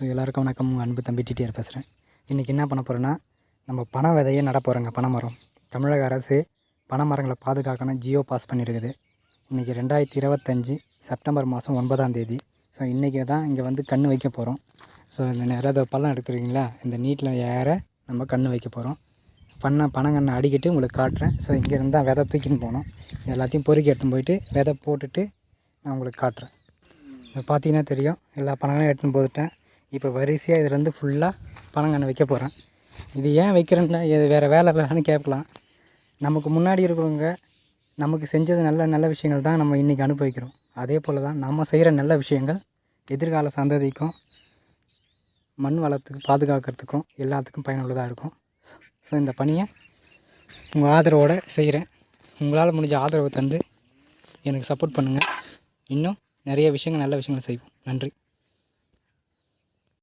So எல்லாருக்கும் வணக்கம். உங்கள் அன்பு தம்பி டிடிஆர் பேசுகிறேன். இன்றைக்கி என்ன பண்ண போகிறேன்னா நம்ம பனை விதையே நட போகிறோங்க பனை மரம். தமிழக அரசு பனை மரங்களை பாதுகாக்கணும். ஜியோ பாஸ் பண்ணியிருக்குது. இன்றைக்கி ரெண்டாயிரத்தி இருபத்தஞ்சி செப்டம்பர் மாதம் ஒன்பதாம் தேதி. ஸோ இன்றைக்கி தான் இங்கே வந்து கன்று வைக்க போகிறோம். ஸோ இந்த நிறைய பள்ளம் எடுத்துருக்கீங்களா இந்த நீட்டில் ஏற நம்ம கன்று வைக்க போகிறோம். பண்ண பனங்கண்ணை அடிக்கிட்டு உங்களுக்கு காட்டுறேன். ஸோ இங்கேருந்து தான் விதை தூக்கின்னு போகணும். இது எல்லாத்தையும் பொறுக்கி எடுத்துன்னு போயிட்டு விதை போட்டுட்டு நான் உங்களுக்கு காட்டுறேன். இப்போ பார்த்தீங்கன்னா தெரியும். எல்லா பழங்களும் எடுத்துன்னு போட்டுட்டேன். இப்போ வரிசையாக இதுலேருந்து ஃபுல்லாக பனங்கன்று வைக்க போகிறேன் இது ஏன் வைக்கிறேன்னா இது வேறு வேலை இல்லைன்னு கேட்கலாம். நமக்கு முன்னாடி இருக்கிறவங்க நமக்கு செஞ்சது நல்ல நல்ல விஷயங்கள் தான் நம்ம இன்றைக்கி அனுபவிக்கிறோம். அதே போல் தான் நம்ம செய்கிற நல்ல விஷயங்கள் எதிர்கால சந்ததிக்கும் மண் வளத்துக்கு பாதுகாக்கிறதுக்கும் எல்லாத்துக்கும் பயனுள்ளதாக இருக்கும். ஸோ இந்த பணியை உங்கள் ஆதரவோடு செய்கிறேன் உங்களால் முடிஞ்ச ஆதரவை தந்து எனக்கு சப்போர்ட் பண்ணுங்கள் இன்னும் நிறைய விஷயங்கள் நல்ல விஷயங்கள் செய்வோம். நன்றி.